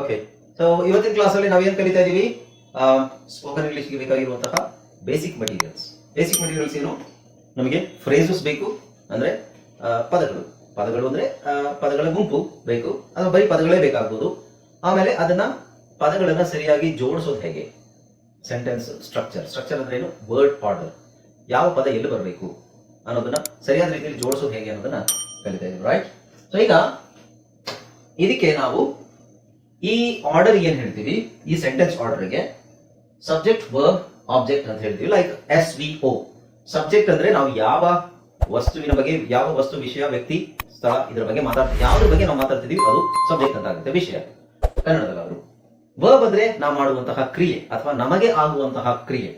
Okay so ಇವತ್ತಿನ ಕ್ಲಾಸಲ್ಲಿ ನಾವೇನ್ ಕಲಿತಾ ಇದೀವಿ? ಸ್ಪೋಕನ್ ಇಂಗ್ಲಿಷ್ಗೆ ಬೇಕಾಗಿರುವಂತಹ ಬೇಸಿಕ್ ಮಟೀರಿಯಲ್ಸ್ ಬೇಸಿಕ್ ಮಟೀರಿಯಲ್ಸ್ ಏನು? ನಮಗೆ ಫ್ರೇಸಸ್ ಬೇಕು, ಅಂದ್ರೆ ಪದಗಳು. ಪದಗಳು ಅಂದ್ರೆ ಪದಗಳ ಗುಂಪು ಬೇಕು. ಅಥವಾ ಬರೀ ಪದಗಳೇ ಬೇಕಾಗ್ಬೋದು. ಆಮೇಲೆ ಅದನ್ನ ಪದಗಳನ್ನ ಸರಿಯಾಗಿ ಜೋಡಿಸೋದು ಹೇಗೆ? ಸೆಂಟೆನ್ಸ್ ಸ್ಟ್ರಕ್ಚರ್ ಸ್ಟ್ರಕ್ಚರ್ ಅಂದ್ರೆ ಏನು? ವರ್ಡ್ ಆರ್ಡರ್ ಯಾವ ಪದ ಎಲ್ಲಿ ಬರಬೇಕು ಅನ್ನೋದನ್ನ ಸರಿಯಾದ ರೀತಿಯಲ್ಲಿ ಜೋಡಿಸೋದು ಹೇಗೆ ಅನ್ನೋದನ್ನ ಕಲಿತಾ ಇದ್ದೀವಿ ರೈಟ್ ಸೊ ಈಗ ಇದಕ್ಕೆ ನಾವು ಈ ಆರ್ಡರ್ ಏನ್ ಹೇಳ್ತೀವಿ? ಈ ಸೆಂಟೆನ್ಸ್ ಆರ್ಡರ್ಗೆ ಸಬ್ಜೆಕ್ಟ್ ವರ್ಬ್ ಆಬ್ಜೆಕ್ಟ್ ಅಂತ ಹೇಳ್ತೀವಿ. Like S V O subject ಅಂದ್ರೆ ನಾವು ಯಾವ ವಸ್ತುವಿನ ಬಗ್ಗೆ, ಯಾವ ವಸ್ತು, ವಿಷಯ, ವ್ಯಕ್ತಿ, ಸ್ಥಳ ಇದರ ಬಗ್ಗೆ ಮಾತಾಡ್ತೀವಿ. ಯಾವ್ದ್ರ ಬಗ್ಗೆ ನಾವು ಮಾತಾಡ್ತಿದೀವಿ? ಅದು ಸಬ್ಜೆಕ್ಟ್ ಅಂತ ಆಗುತ್ತೆ, ವಿಷಯ. ಕನ್ನಡದಲ್ಲಿ ಅವರು. ವರ್ಬ್ ಅಂದ್ರೆ ನಾವು ಮಾಡುವಂತಹ ಕ್ರಿಯೆ ಅಥವಾ ನಮಗೆ ಆಗುವಂತಹ ಕ್ರಿಯೆ.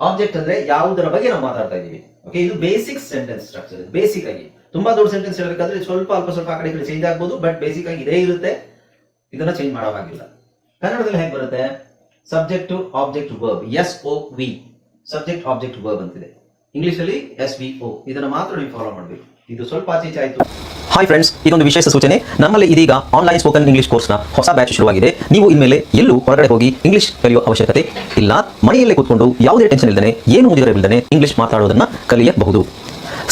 ಆಬ್ಜೆಕ್ಟ್ ಅಂದ್ರೆ ಯಾವುದರ ಬಗ್ಗೆ ನಾವು ಮಾತಾಡ್ತಾ ಇದೀವಿ ಓಕೆ ಇದು ಬೇಸಿಕ್ ಸೆಂಟೆನ್ಸ್ ಸ್ಟ್ರಕ್ಚರ್ ಬೇಸಿಕ್ ಆಗಿ. ತುಂಬಾ ದೊಡ್ಡ ಸೆಂಟೆನ್ಸ್ ಹೇಳಬೇಕಾದ್ರೆ ಸ್ವಲ್ಪ ಅಲ್ಪ ಸ್ವಲ್ಪ ಆ ಕಡೆ ಕಡೆ ಚೇಂಜ್ ಆಗ್ಬೋದು ಬಟ್ ಬೇಸಿಕ್ ಆಗಿ ಇದೇ ಇರುತ್ತೆ. ಇದನ್ನ ಚೇಂಜ್ ಮಾಡೋವಾಗಿಲ್ಲ. ಕನ್ನಡದಲ್ಲಿ ಹೇಗೆ ಬರುತ್ತೆ? Subject object verb S O V subject object verb ಅಂತಿದೆ. ಇಂಗ್ಲಿಷ್ ಅಲ್ಲಿ ಎಸ್ ವಿ ಓ ಇದನ್ನ ಮಾತ್ರ ನೀವು ಫಾಲೋ ಮಾಡಬೇಕು. ಇದು ಸ್ವಲ್ಪ ಈಚೆ ಆಯ್ತು. ಹಾಯ್ ಫ್ರೆಂಡ್ಸ್ ಇದೊಂದು ವಿಶೇಷ ಸೂಚನೆ. ನಮ್ಮಲ್ಲಿ ಇದೀಗ ಆನ್ಲೈನ್ ಸ್ಪೋಕನ್ ಇಂಗ್ಲಿಷ್ ಕೋರ್ಸ್ನ ಹೊಸ ಬ್ಯಾಚ್ ಶುರುವಾಗಿದೆ. ನೀವು ಇನ್ಮೇಲೆ ಎಲ್ಲೂ ಹೊರಗಡೆ ಹೋಗಿ ಇಂಗ್ಲಿಷ್ ಕಲಿಯುವ ಅವಶ್ಯಕತೆ ಇಲ್ಲ. ಮನೆಯಲ್ಲೇ ಕೂತ್ಕೊಂಡು ಯಾವುದೇ ಟೆನ್ಷನ್ ಇಲ್ಲದೆ ಏನು ಮುಂದಿರಬಿಲ್ಲದೆ ಇಂಗ್ಲಿಷ್ ಮಾತಾಡೋದನ್ನ ಕಲಿಯಬಹುದು.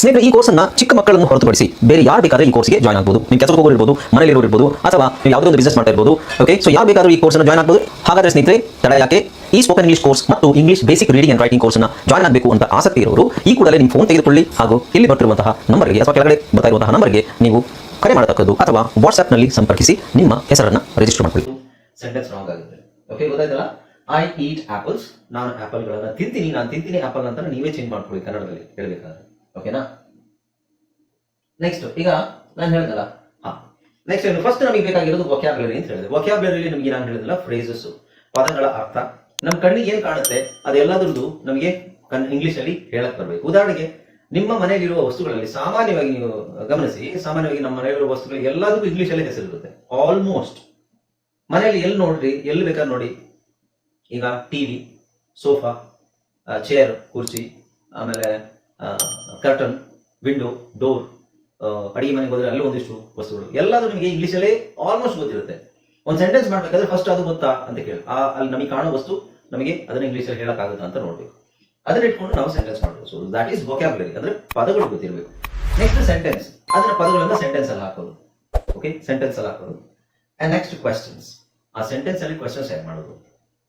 ಸ್ನೇಹಿತರೆ, ಈ ಕೋರ್ಸನ್ನ ಚಿಕ್ಕ ಮಕ್ಕಳನ್ನು ಹೊರತುಪಡಿಸಿ ಬೇರೆ ಯಾರು ಬೇಕಾದ್ರೆ ಈ ಕೋರ್ಸ್ಗೆ ಜಾಯ್ನ್ ಆಗ್ಬೋದು. ನೀವು ಕೆಲಸಕ್ಕೆ ಹೋಗೋರು ಇರ್ಬೋದು ಮನೆಯಲ್ಲಿ ಇರ್ಬೋದು, ಅಥವಾ ನೀವು ಯಾವುದೋ ಒಂದು ಬಿಸ್ನೆಸ್ ಮಾಡ್ತಾ ಇರ್ಬೋದು ಓಕೆ ಸೊ ಯಾರು ಬೇಕಾದ್ರೂ ಈ ಕೋರ್ಸ್ನ ಜಾಯ್ನ್ ಆಗ್ಬೋದು. ಹಾಗಾದ್ರೆ ಸ್ನೇಹಿತರೆ, ತಡ ಯಾಕೆ? ಈ ಸ್ಪೋಕನ್ ಇಂಗ್ಲಿಷ್ ಕೋರ್ಸ್ ಮತ್ತು English basic reading and writing ಕೋರ್ಸ್ನ ಜಾಯ್ನ್ ಆಗಬೇಕು ಅಂತ ಆಸಕ್ತಿ ಇರೋರು, ಈ ಕೂಡಲೇ ನಿಮ್ಮ ಫೋನ್ ತೆಗೆದುಕೊಳ್ಳಿ. ಹಾಗೂ ಇಲ್ಲಿ ಬರ್ತಿರುವಂತಹ ನಂಬರ್ಗೆ ಅಥವಾ ಕೆಳಗಡೆ ಬರ್ತಾ ಇರುವಂತಹ ನಂಬರ್ಗೆ ನೀವು ಕರೆ ಮಾಡತಕ್ಕದ್ದು ಅಥವಾ ವಾಟ್ಸ್ಆ್ಯಪ್ನಲ್ಲಿ ಸಂಪರ್ಕಿಸಿ ನಿಮ್ಮ ಹೆಸರನ್ನು ರಿಜಿಸ್ಟರ್ ಮಾಡಿಕೊಳ್ಳಿ. ಸೆಂಟೆನ್ಸ್ ರಾಂಗ್ ಆಗುತ್ತೆ. ಓಕೆ ಗೊತ್ತಾಯ್ತಲ್ಲ? ಐ ಈಟ್ ಆಪಲ್ಸ್ ನಾನು ಆಪಲ್ ಗಳನ್ನ ತಿಂತೀನಿ. ನಾನು ತಿಂತೀನಿ ಆಪಲ್ ಅಂತ ನೀವೇ ಚೇಂಜ್ ಮಾಡ್ಕೊಳ್ಳಿ ಕನ್ನಡದಲ್ಲಿ ಹೇಳ್ಬೇಕಾದ್ರೆ. ಓಕೆನಾ ನೆಕ್ಸ್ಟ್ ಈಗ ನಾನು ಹೇಳ್ದಲ್ಲ. ನೆಕ್ಸ್ಟ್ ಏನು ಫಸ್ಟ್ ನಮಗೆ ಬೇಕಾಗಿರೋದು ವೊಕ್ಯಾಬ್ಲರಿ ಅಂತ ಹೇಳಿದೆ. ವೊಕ್ಯಾಬ್ಲರಿ ನಮಗೆ ನಾನು ಹೇಳಿದಲ್ಲ ಫ್ರೇಸಸ್ ಪದಗಳ ಅರ್ಥ. ನಮ್ಮ ಕಣ್ಣಿಗೆ ಏನ್ ಕಾಣುತ್ತೆ? ಅದೆಲ್ಲದ್ರದ್ದು ನಮಗೆ ಇಂಗ್ಲಿಷ್ ಅಲ್ಲಿ ಹೇಳಕ್ ಬರಬೇಕು. ಉದಾಹರಣೆಗೆ, ನಿಮ್ಮ ಮನೆಯಲ್ಲಿರುವ ವಸ್ತುಗಳಲ್ಲಿ ಸಾಮಾನ್ಯವಾಗಿ ನೀವು ಗಮನಿಸಿ, ಸಾಮಾನ್ಯವಾಗಿ ನಮ್ಮ ಮನೆಯಲ್ಲಿರುವ ವಸ್ತುಗಳಿಗೆ ಎಲ್ಲದಕ್ಕೂ ಇಂಗ್ಲಿಷ್ ಅಲ್ಲಿ ಹೆಸರಿರುತ್ತೆ. ಆಲ್ಮೋಸ್ಟ್ ಮನೆಯಲ್ಲಿ ಎಲ್ಲಿ ನೋಡ್ರಿ, ಎಲ್ಲಿ ಬೇಕಾದ್ರೆ ನೋಡಿ. ಈಗ ಟಿವಿ ಸೋಫಾ ಚೇರ್ ಕುರ್ಚಿ, ಆಮೇಲೆ ಕರ್ಟನ್ ವಿಂಡೋ ಡೋರ್ ಅಡಿಗೆ ಮನೆಗೆ ಹೋದ್ರೆ ಅಲ್ಲಿ ಒಂದಿಷ್ಟು ವಸ್ತುಗಳು. ಎಲ್ಲಾದ್ರೂ ನಿಮಗೆ ಇಂಗ್ಲಿಷಲ್ಲೇ ಆಲ್ಮೋಸ್ಟ್ ಗೊತ್ತಿರುತ್ತೆ. ಒಂದು ಸೆಂಟೆನ್ಸ್ ಮಾಡ್ಬೇಕಾದ್ರೆ ಫಸ್ಟ್ ಅದು ಗೊತ್ತಾ ಅಂತ ಕೇಳಿ. ಆ, ಅಲ್ಲಿ ನಮಗೆ ಕಾಣೋ ವಸ್ತು ನಮಗೆ ಅದನ್ನ ಇಂಗ್ಲಿಷಲ್ಲಿ ಹೇಳಕ್ಕಾಗುತ್ತಾ ಅಂತ ನೋಡ್ಬೇಕು. ಅದನ್ನ ಇಟ್ಕೊಂಡು ನಾವು ಸೆಂಟೆನ್ಸ್ ಮಾಡಬೇಕು. ಸೊ ದಟ್ ಈಸ್ ವೊಕ್ಯಾಬ್ಲರಿ ಅಂದ್ರೆ ಪದಗಳು ಗೊತ್ತಿರಬೇಕು. ನೆಕ್ಸ್ಟ್ ಸೆಂಟೆನ್ಸ್ ಅದರ ಪದಗಳನ್ನ ಸೆಂಟೆನ್ಸ್ ಅಲ್ಲಿ ಹಾಕೋದು. ಓಕೆ ಸೆಂಟೆನ್ಸ್ ಅಲ್ಲಿ ಹಾಕೋದು. ಅಂಡ್ ನೆಕ್ಸ್ಟ್ ಕ್ವೆಶನ್ಸ್ ಆ ಸೆಂಟೆನ್ಸ್ ಅಲ್ಲಿ ಕ್ವೆಶನ್ಸ್ ಹೇಗೆ ಮಾಡೋದು.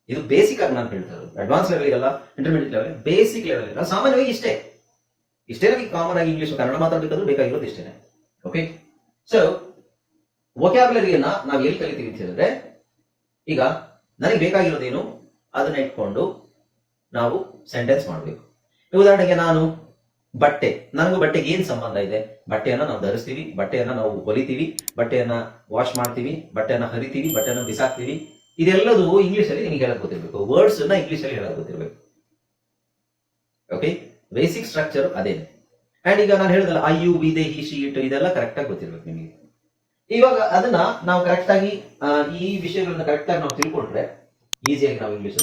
ಇದು ಬೇಸಿಕ್ ಆಗಿ ನಾನು ಹೇಳ್ತಾ ಇರೋದು. ಅಡ್ವಾನ್ಸ್ ಲೆವೆಲ್ಗೆಲ್ಲ ಇಂಟರ್ಮೀಡಿಯೇಟ್ ಲೆವೆಲ್ ಬೇಸಿಕ್ ಲೆವೆಲ್ ಸಾಮಾನ್ಯವಾಗಿ ಇಷ್ಟೇ. ಇಷ್ಟೇ ನಮಗೆ ಕಾಮನ್ ಆಗಿ ಇಂಗ್ಲೀಷ್ ಕನ್ನಡ ಮಾತಾಡಬೇಕಾದ್ರೂ ಬೇಕಾಗಿರೋದು ಇಷ್ಟೇನೆ. ಓಕೆ ಸೊ ವೊಕ್ಯಾಬುಲರಿಯನ್ನ ನಾವು ಎಲ್ಲಿ ಕಲಿತೀವಿ ಅಂತ ಹೇಳಿದ್ರೆ, ಈಗ ನನಗೆ ಬೇಕಾಗಿರೋದೇನು, ಅದನ್ನ ಇಟ್ಕೊಂಡು ನಾವು ಸೆಂಟೆನ್ಸ್ ಮಾಡಬೇಕು. ಉದಾಹರಣೆಗೆ ನಾನು ಬಟ್ಟೆ, ನನಗೂ ಬಟ್ಟೆಗೆ ಏನ್ ಸಂಬಂಧ ಇದೆ? ಬಟ್ಟೆಯನ್ನ ನಾವು ಧರಿಸ್ತೀವಿ, ಬಟ್ಟೆಯನ್ನ ನಾವು ಹೊಲಿತೀವಿ, ಬಟ್ಟೆಯನ್ನ ವಾಶ್ ಮಾಡ್ತೀವಿ, ಬಟ್ಟೆಯನ್ನ ಹರಿತೀವಿ, ಬಟ್ಟೆಯನ್ನ ಬಿಸಾಕ್ತೀವಿ. ಇದೆಲ್ಲದೂ ಇಂಗ್ಲೀಷಲ್ಲಿ ನಿಮಗೆ ಹೇಳಕ್ ಗೊತ್ತಿರ್ಬೇಕು. ವರ್ಡ್ಸ್ ಅನ್ನ ಇಂಗ್ಲಿಷ್ ಅಲ್ಲಿ ಹೇಳಕ್ ಗೊತ್ತಿರಬೇಕು. ಓಕೆ ಬೇಸಿಕ್ ಸ್ಟ್ರಕ್ಚರ್ ಅದೇನೆ. ಅಂಡ್ ಈಗ ನಾನು ಹೇಳಿದಲ್ಲ I you we they he she it ಇದೆಲ್ಲ ಕರೆಕ್ಟ್ ಆಗಿ ಗೊತ್ತಿರ್ಬೇಕು ನಿಮಗೆ. ಇವಾಗ ಅದನ್ನ ನಾವು ಕರೆಕ್ಟ್ ಆಗಿ ಈ ವಿಷಯಗಳನ್ನ ಕರೆಕ್ಟ್ ಆಗಿ ನಾವು ತಿಳ್ಕೊಂಡ್ರೆ ಈಸಿಯಾಗಿ ನಾವು ಇಂಗ್ಲಿಷ್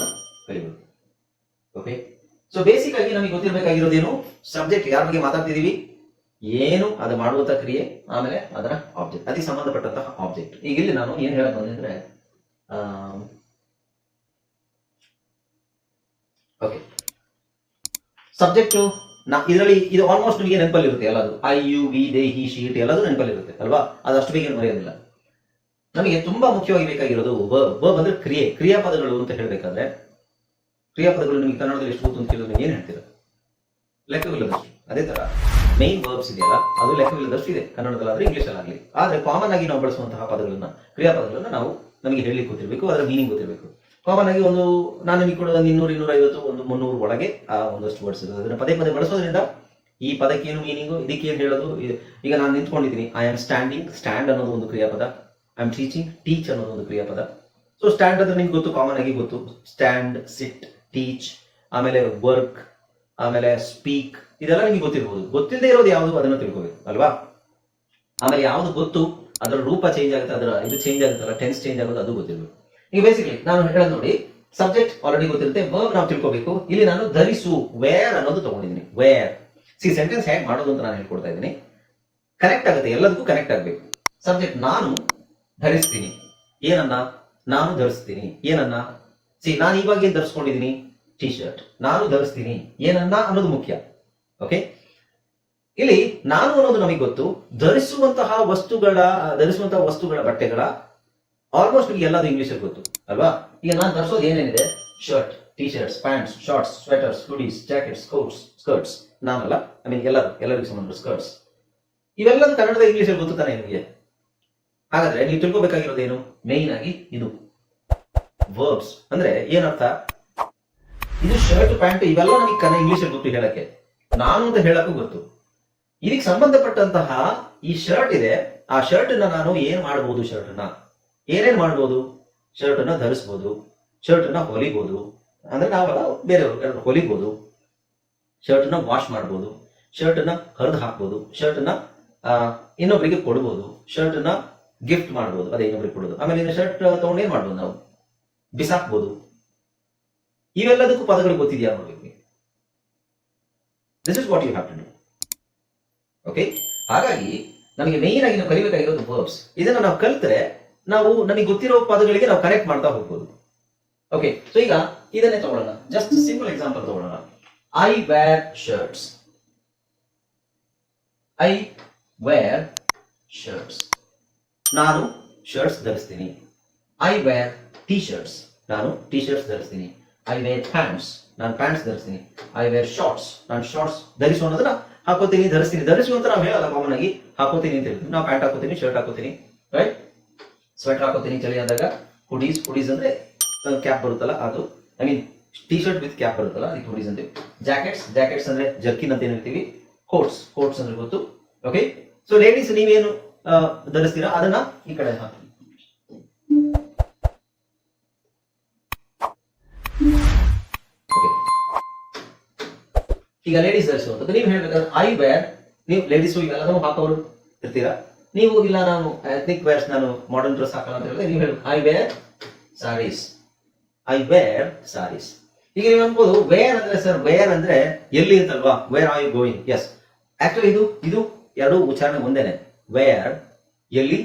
ಕಲಿಬಹುದು ಓಕೆ ಸೊ ಬೇಸಿಕ್ ಆಗಿ ನಮಗೆ ಗೊತ್ತಿರಬೇಕಾಗಿರೋದೇನು? ಸಬ್ಜೆಕ್ಟ್ ಯಾರ ಬಗ್ಗೆ ಮಾತಾಡ್ತಿದೀವಿ? ಏನು ಅದು ಮಾಡುವಂತ ಕ್ರಿಯೆ, ಆಮೇಲೆ ಅದರ ಆಬ್ಜೆಕ್ಟ್ ಅದಕ್ಕೆ ಸಂಬಂಧಪಟ್ಟಂತಹ ಆಬ್ಜೆಕ್ಟ್ ಈಗ ಇಲ್ಲಿ ನಾನು ಏನ್ ಹೇಳಕ್ ಬಂದಿದ್ರೆ ಓಕೆ ಸಬ್ಜೆಕ್ಟ್ ನಾ, ಇದರಲ್ಲಿ ಇದು ಆಲ್ಮೋಸ್ಟ್ ನಿಮಗೆ ನೆನಪಲ್ಲಿರುತ್ತೆ ಎಲ್ಲದು I, you, we, they, he, she it ಎಲ್ಲದೂ ನೆನಪಲ್ಲಿ ಇರುತ್ತೆ ಅಲ್ವಾ? ಅದು ಅಷ್ಟು ಬೇಗ ಮರೆಯೋದಿಲ್ಲ ನಮಗೆ ತುಂಬಾ ಮುಖ್ಯವಾಗಿ ಬೇಕಾಗಿರೋದು ಬ ಬಂದ್ರೆ ಕ್ರಿಯೆ, ಕ್ರಿಯಾಪದಗಳು ಅಂತ ಹೇಳಬೇಕಾದ್ರೆ, ಕ್ರಿಯಾಪದಗಳು ನಿಮಗೆ ಕನ್ನಡದಲ್ಲಿ ಎಷ್ಟು ಗೊತ್ತು ಅಂತ ಕೇಳಿದ್ರೆ ಏನು ಹೇಳ್ತೀರಾ? ಲೆಕ್ಕವಿಲ್ಲದಷ್ಟು. ಅದೇ ತರ ಮೈನ್ ವರ್ಬ್ಸ್ ಇದೆಯಲ್ಲ, ಅದು ಲೆಕ್ಕವಿಲ್ಲದಷ್ಟು ಇದೆ. ಕನ್ನಡದಲ್ಲಾದ್ರೆ ಇಂಗ್ಲಿಷ್ ಆದರೆ ಆದ್ರೆ ಕಾಮನ್ ಆಗಿ ನಾವು ಬಳಸುವಂತಹ ಪದಗಳನ್ನ, ಕ್ರಿಯಾಪದಗಳನ್ನ ನಾವು ನಮಗೆ ಹೇಳಿ ಗೊತ್ತಿರಬೇಕು, ಅದರ ಮೀನಿಂಗ್ ಗೊತ್ತಿರಬೇಕು. ಕಾಮನ್ ಆಗಿ ಒಂದು, ನಾನು ನಿಮಗೆ ಕೂಡ ಒಂದು ಇನ್ನೂರು ಇನ್ನೂರ ಐವತ್ತು ಒಂದು ಮುನ್ನೂರು ಒಳಗೆ, ಆ, ಒಂದಷ್ಟು ವರ್ಡ್ಸ್ ಇರೋದು ಅದನ್ನ ಪದೇ ಪದೇ ಬಳಸೋದ್ರಿಂದ ಈ ಪದಕ್ಕೆ ಏನು ಮೀನಿಂಗು ಇದಕ್ಕೆ ಏನು ಹೇಳೋದು ಈಗ ನಾನು ನಿಂತ್ಕೊಂಡಿದ್ದೀನಿ. ಐ ಆಮ್ ಸ್ಟ್ಯಾಂಡಿಂಗ್ ಸ್ಟ್ಯಾಂಡ್ ಅನ್ನೋದು ಒಂದು ಕ್ರಿಯಾಪದ. ಐ ಆಮ್ ಟೀಚಿಂಗ್ ಟೀಚ್ ಅನ್ನೋದು ಒಂದು ಕ್ರಿಯಾಪದ. ಸೊ ಸ್ಟ್ಯಾಂಡ್ ಅಂದ್ರೆ ನಿಮ್ಗೆ ಗೊತ್ತು ಕಾಮನ್ ಆಗಿ ಗೊತ್ತು. ಸ್ಟ್ಯಾಂಡ್ ಸಿಟ್ ಟೀಚ್ ಆಮೇಲೆ ವರ್ಕ್ ಆಮೇಲೆ ಸ್ಪೀಕ್ ಇದೆಲ್ಲ ನಿಮಗೆ ಗೊತ್ತಿರ್ಬೋದು. ಗೊತ್ತಿಲ್ಲದೆ ಇರೋದು ಯಾವುದು, ಅದನ್ನು ತಿಳ್ಕೋಬೇಕು, ಅಲ್ವಾ? ಆಮೇಲೆ ಯಾವುದು ಗೊತ್ತು ಅದರ ರೂಪ ಚೇಂಜ್ ಆಗುತ್ತೆ, ಅದರ ಇದು ಚೇಂಜ್ ಆಗುತ್ತಲ್ಲ ಟೆನ್ಸ್ ಚೇಂಜ್ ಆಗೋದು, ಅದು ಗೊತ್ತಿರಬೇಕು. ಈಗ ಬೇಸಿಕಲಿ ನಾನು ಹೇಳೋದು ನೋಡಿ ಸಬ್ಜೆಕ್ಟ್ ಆಲ್ರೆಡಿ ಗೊತ್ತಿರುತ್ತೆ ವರ್ಬ್ ನಾವು ತಿಳ್ಕೋಬೇಕು. ಇಲ್ಲಿ ನಾನು ಧರಿಸು ವೇರ್ ಅನ್ನೋದು ತಗೊಂಡಿದ್ದೀನಿ. ವೇರ್ ಸಿ ಸೆಂಟೆನ್ಸ್ ಹೇಗೆ ಮಾಡೋದು ಅಂತ ನಾನು ಹೇಳ್ಕೊಡ್ತಾ ಇದ್ದೀನಿ. ಕನೆಕ್ಟ್ ಆಗುತ್ತೆ, ಎಲ್ಲದಕ್ಕೂ ಕನೆಕ್ಟ್ ಆಗಬೇಕು. ಸಬ್ಜೆಕ್ಟ್ ನಾನು ಧರಿಸ್ತೀನಿ. ಏನನ್ನ? ನಾನು ಧರಿಸ್ತೀನಿ. ಏನನ್ನ? ಸಿ ನಾನು ಇವಾಗ ಏನ್ ಧರಿಸ್ಕೊಂಡಿದ್ದೀನಿ? ಟಿ ಶರ್ಟ್ ನಾನು ಧರಿಸ್ತೀನಿ. ಏನನ್ನ ಅನ್ನೋದು ಮುಖ್ಯ. ಓಕೆ ಇಲ್ಲಿ ನಾನು ಅನ್ನೋದು ನಮಗೆ ಗೊತ್ತು. ಧರಿಸುವಂತಹ ವಸ್ತುಗಳ ಧರಿಸುವಂತಹ ವಸ್ತುಗಳ ಬಟ್ಟೆಗಳ ಆಲ್ಮೋಸ್ಟ್ ಎಲ್ಲದು ಇಂಗ್ಲಿಷ್ ಗೊತ್ತು, ಅಲ್ವಾ? ಈಗ ನಾನು ತರಿಸೋದು ಏನೇನಿದೆ? Shirt T shirts pants shorts sweaters hoodies jackets coats skirts ನಾನಲ್ಲ ಐ ಮೀನ್ ಎಲ್ಲರೂ ಎಲ್ಲರಿಗೂ ಸಂಬಂಧ ಸ್ಕರ್ಟ್ಸ್ ಇವೆಲ್ಲದೂ ಕನ್ನಡದ ಇಂಗ್ಲಿಷ್ ಗೊತ್ತು ತಾನೆ ನಿಮಗೆ? ಹಾಗಾದ್ರೆ ನೀವು ತಿಳ್ಕೊಬೇಕಾಗಿರೋದೇನು? ಮೇಯ್ನ್ ಆಗಿ ಇದು. ವರ್ಬ್ಸ್ ಅಂದ್ರೆ ಏನರ್ಥ? ಇದು ಶರ್ಟ್ ಪ್ಯಾಂಟ್ ಇವೆಲ್ಲ ನಮಗೆ ಕನ್ನಡ ಇಂಗ್ಲಿಷ್ ಗೊತ್ತು ಹೇಳಕ್ಕೆ. ನಾನು ಅಂತ ಹೇಳಕ್ಕೂ ಗೊತ್ತು. ಇದಕ್ಕೆ ಸಂಬಂಧಪಟ್ಟಂತಹ ಈ ಶರ್ಟ್ ಇದೆ. ಆ ಶರ್ಟ್ ನಾನು ಏನ್ ಮಾಡಬಹುದು ಶರ್ಟ್ನ? ಏನೇನ್ ಮಾಡ್ಬೋದು? ಶರ್ಟ್ ಅನ್ನ ಧರಿಸ್ಬೋದು ಶರ್ಟ್ ಅನ್ನ ಹೊಲಿಬಹುದು ಅಂದ್ರೆ ನಾವೆಲ್ಲ ಬೇರೆಯವ್ರ ಹೊಲಿಬಹುದು ಶರ್ಟ್ ಅನ್ನ ವಾಶ್ ಮಾಡ್ಬೋದು. ಶರ್ಟ್ ಅನ್ನ ಹರಿದು ಹಾಕ್ಬೋದು. ಶರ್ಟ್ ಅನ್ನ ಇನ್ನೊಬ್ಬರಿಗೆ ಕೊಡ್ಬೋದು. ಶರ್ಟ್ ಅನ್ನ ಗಿಫ್ಟ್ ಮಾಡ್ಬೋದು. ಅದೇ ಇನ್ನೊಬ್ರಿಗೆ ಕೊಡೋದು. ಆಮೇಲೆ ಶರ್ಟ್ ತಗೊಂಡು ಏನ್ ಮಾಡ್ಬೋದು ನಾವು? ಬಿಸಾಕ್ಬೋದು. ಇವೆಲ್ಲದಕ್ಕೂ ಪದಗಳು ಗೊತ್ತಿದೆಯಾ ನೋಡ್ಬೇಕು this is what you have to do okay ಹಾಗಾಗಿ, ನಮಗೆ ಮೇಯ್ನ್ ಆಗಿ ನಾವು ಕಲಿಬೇಕಾಗಿರೋದು ವರ್ಬ್ಸ್ ಇದನ್ನ ನಾವು ಕಲಿತ್ರೆ ನಾವು ನಮಗೆ ಗೊತ್ತಿರೋ ಪದಗಳಿಗೆ ನಾವು ಕನೆಕ್ಟ್ ಮಾಡ್ತಾ ಹೋಗ್ಬೋದು. ಓಕೆ ಸೊ ಈಗ ಇದನ್ನೇ ತಗೊಳ್ಳೋಣ. ಜಸ್ಟ್ ಸಿಂಪಲ್ ಎಕ್ಸಾಂಪಲ್ ತಗೊಳ್ಳೋಣ. I wear shirts I wear shirts ನಾನು ಶರ್ಟ್ಸ್ ಧರಿಸ್ತೀನಿ. ಐ ವೇರ್ ಟಿ ಶರ್ಟ್ಸ್ ನಾನು ಟಿ ಶರ್ಟ್ಸ್ ಧರಿಸ್ತೀನಿ. ಐ ವೇರ್ ಪ್ಯಾಂಟ್ಸ್ ನಾನು ಪ್ಯಾಂಟ್ಸ್ ಧರಿಸ್ತೀನಿ. ಐ ವೇರ್ ಶಾರ್ಟ್ಸ್ ನಾನು ಶಾರ್ಟ್ಸ್ ಧರಿಸುವ ಹಾಕೋತೀನಿ. ಧರಿಸ್ತೀನಿ. ಧರಿಸುವಂತ ನಾವು ಹೇಳಲ್ಲ ಕಾಮನ್ ಆಗಿ. ಹಾಕೋತೀನಿ ಅಂತ ಹೇಳ್ತೀವಿ ನಾವು ಪ್ಯಾಂಟ್ ಹಾಕೋತೀನಿ ಶರ್ಟ್ ಹಾಕೋತೀನಿ. ರೈಟ್ ಸ್ವೆಟರ್ ಹಾಕೋತೀನಿ ಚಳಿ ಆದಾಗ ಹುಡೀಸ್ ಹುಡೀಸ್ ಅಂದ್ರೆ ಕ್ಯಾಪ್ ಬರುತ್ತಲ್ಲ, ಅದು I mean T shirt with cap ಬರುತ್ತಲ್ಲ, ಅದಕ್ಕೆ ಹುಡೀಸ್ ಅಂತೀವಿ. ಜಾಕೆಟ್ಸ್ ಜಾಕೆಟ್ಸ್ ಅಂದ್ರೆ ಜರ್ಕಿನ್ ಅಂತ ಏನಿರ್ತೀವಿ. ಕೋಟ್ಸ್ ಕೋಟ್ಸ್ ಅಂದ್ರೆ ಗೊತ್ತು. ಓಕೆ ಸೊ ಲೇಡೀಸ್ ನೀವೇನು ಧರಿಸ್ತೀರಾ? ಅದನ್ನ ಈ ಕಡೆ ಹಾಕಿ. ಈಗ ಲೇಡೀಸ್ ಧರಿಸುವಂಥದ್ದು. ನೀವು ಹೇಳ್ಬೇಕಾದ್ರೆ ಐ ವೇರ್ ನೀವು ಲೇಡೀಸ್ ಇವೆಲ್ಲದನ್ನು ಹಾಕೋರು ಇರ್ತೀರಾ? ನೀವು ಇಲ್ಲ, ನಾನು ಎಥ್ನಿಕ್ ವೇರ್ಸ್ ನಾನು ಮಾಡರ್ನ್ ಡ್ರೆಸ್ ಹಾಕಲ್ಲ ಅಂತ ಹೇಳಿದ್ರೆ ನೀವು ಹೇಳಿ I wear saris I wear saris ಈಗ ನೀವು ಅನ್ಬೋದು ವೇರ್ ಅಂದ್ರೆ ಸರ್ ವೇರ್ ಅಂದ್ರೆ ಎಲ್ಲಿ ಅಂತಲ್ವಾ where are you going yes actually ಇದು ಇದು ಎರಡು ಉಚ್ಚಾರಣೆ ಒಂದೇನೆ. ವೇರ್ ಎಲ್ಲಿ?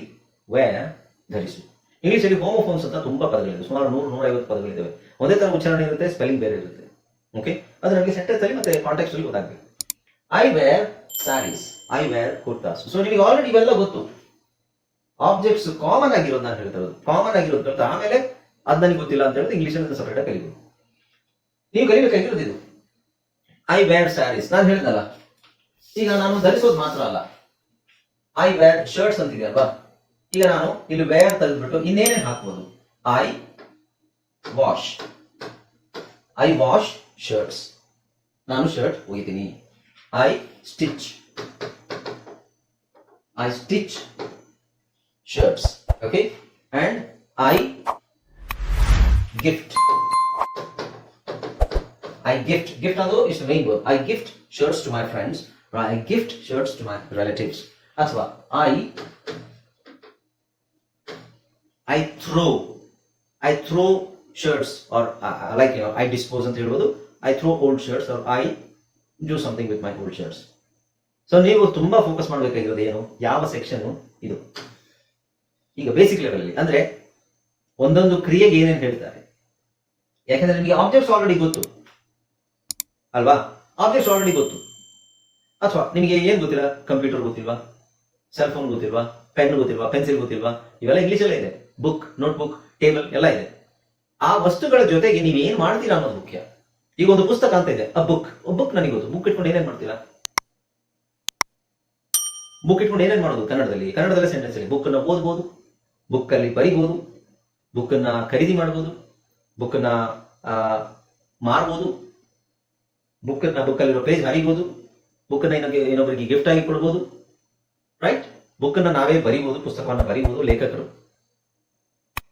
ವೇರ್ ಧರಿಸು ಇಂಗ್ಲಿಷ್ ಅಲ್ಲಿ ಹೋಮೋಫೋನ್ಸ್ ಅಂತ ತುಂಬಾ ಪದಗಳಿವೆ ಸುಮಾರು ನೂರು, ನೂರೈವತ್ತು ಪದಗಳಿದ್ದಾವೆ ಒಂದೇ ತರ ಉಚ್ಚಾರಣೆ ಇರುತ್ತೆ ಸ್ಪೆಲ್ಲಿಂಗ್ ಬೇರೆ ಇರುತ್ತೆ. ಓಕೆ ಅದು ನನಗೆ ಸೆಂಟೆನ್ಸ್ ಅಲ್ಲಿ ಮತ್ತೆ ಕಾಂಟ್ಯಾಕ್ಟ್ ಅಲ್ಲಿ ಗೊತ್ತಾಗಬೇಕು. I wear saris I wear kurtas so ನಿಮಗೆ ಆಲ್ರೆಡಿ ಇವೆಲ್ಲ ಗೊತ್ತು. ಆಬ್ಜೆಕ್ಟ್ಸ್ ಕಾಮನ್ ಆಗಿರೋದು ನಾನು ಹೇಳ್ತಾ ಇರೋದು ಕಾಮನ್ ಆಗಿರೋದು ಅರ್ಥ ಆಮೇಲೆ ಅದ್ ನನಗೆ ಗೊತ್ತಿಲ್ಲ ಅಂತ ಹೇಳಿದ್ರೆ ಇಂಗ್ಲಿಷ್ ಸಪರೇಟ್ ಆಗಿ ಕಲಿಬೇಕು. ನೀವು ಕಲಿಬೇಕಾಗಿರೋದು ಇದು. ಐ ವೇರ್ ಸ್ಯಾರೀಸ್ ನಾನು ಹೇಳ್ದಲ್ಲ ಈಗ ನಾನು ಧರಿಸೋದು ಮಾತ್ರ ಅಲ್ಲ. ಐ ವೇರ್ ಶರ್ಟ್ಸ್ ಅಂತಿದೆ ಅಲ್ವಾ? ಈಗ ನಾನು ಇಲ್ಲಿ ವೇರ್ ತೆಗೆದ್ಬಿಟ್ಟು ಇನ್ನೇನೇನು ಹಾಕ್ಬೋದು. I wash I wash shirts ನಾನು shirt ಒಯ್ತೀನಿ I stitch I stitch shirts okay and I gift I gift gift ಅದು ಇಷ್ಟು main word I gift shirts to my friends I gift shirts to my relatives ಅಥವಾ I I throw I throw shirts or like I dispose ಅಂತ ಹೇಳ್ಬೋದು I throw old shirts or I do something with my old shirts So ನೀವು ತುಂಬಾ focus ಮಾಡಬೇಕಾಗಿರೋದು ಏನು? ಯಾವ section ಇದು. ಈಗ ಬೇಸಿಕ್ ಲೆವೆಲ್ ಅಲ್ಲಿ. ಅಂದ್ರೆ ಒಂದೊಂದು ಕ್ರಿಯೆಗೆ ಏನೇನು ಹೇಳ್ತಾರೆ? ಯಾಕಂದ್ರೆ ನಿಮಗೆ ಆಬ್ಜೆಕ್ಟ್ಸ್ ಆಲ್ರೆಡಿ ಗೊತ್ತು. ಅಲ್ವಾ? ಆಬ್ಜೆಕ್ಟ್ಸ್ ಆಲ್ರೆಡಿ ಗೊತ್ತು. ಅಥವಾ ನಿಮಗೆ ಏನ್ ಗೊತ್ತಿಲ್ಲ? ಕಂಪ್ಯೂಟರ್ ಗೊತ್ತಿಲ್ವಾ? ಸೆಲ್ ಫೋನ್ ಗೊತ್ತಿಲ್ವಾ? ಪೆನ್ ಗೊತ್ತಿಲ್ವಾ? ಪೆನ್ಸಿಲ್ ಗೊತ್ತಿಲ್ವಾ? ಇವೆಲ್ಲ ಇಂಗ್ಲಿಷಲ್ಲೇ ಇದೆ. ಬುಕ್ ನೋಟ್ ಬುಕ್ ಟೇಬಲ್ ಎಲ್ಲ ಇದೆ. ಆ ವಸ್ತುಗಳ ಜೊತೆಗೆ ನೀವು ಏನ್ ಮಾಡ್ತೀರಾ ಅನ್ನೋದು ಮುಖ್ಯ. ಈಗ ಒಂದು ಪುಸ್ತಕ ಅಂತ ಇದೆ. ಅ ಬುಕ್ ಬುಕ್ ನನಗೆ ಗೊತ್ತು. ಬುಕ್ ಇಟ್ಕೊಂಡು ಏನೇನ್ ಮಾಡ್ತೀರಾ? ಬುಕ್ ಇಟ್ಕೊಂಡು ಏನೇನು ಮಾಡೋದು? ಕನ್ನಡದಲ್ಲಿ. ಕನ್ನಡದಲ್ಲೇ ಸೆಂಟೆನ್ಸ್ ಅಲ್ಲಿ ಬುಕ್ ಅನ್ನು ಓದ್ಬೋದು. ಬುಕ್ ಅಲ್ಲಿ ಬರಿಬಹುದು ಬುಕ್ ಅನ್ನ ಖರೀದಿ ಮಾಡಬಹುದು ಬುಕ್ ಅನ್ನ ಆ, ಮಾರ್ಬೋದು. ಬುಕ್ ಅನ್ನ ಬುಕ್ ಅಲ್ಲಿರೋ ಪೇಜ್ ಹರಿಬಹುದು ಬುಕ್ ಅನ್ನ ಇನ್ನೊಬ್ಬರಿಗೆ ಗಿಫ್ಟ್ ಆಗಿ ಕೊಡ್ಬೋದು. ರೈಟ್ ಬುಕ್ ಅನ್ನ ನಾವೇ ಬರಿಬಹುದು ಪುಸ್ತಕವನ್ನು ಬರಿಬಹುದು ಲೇಖಕರು.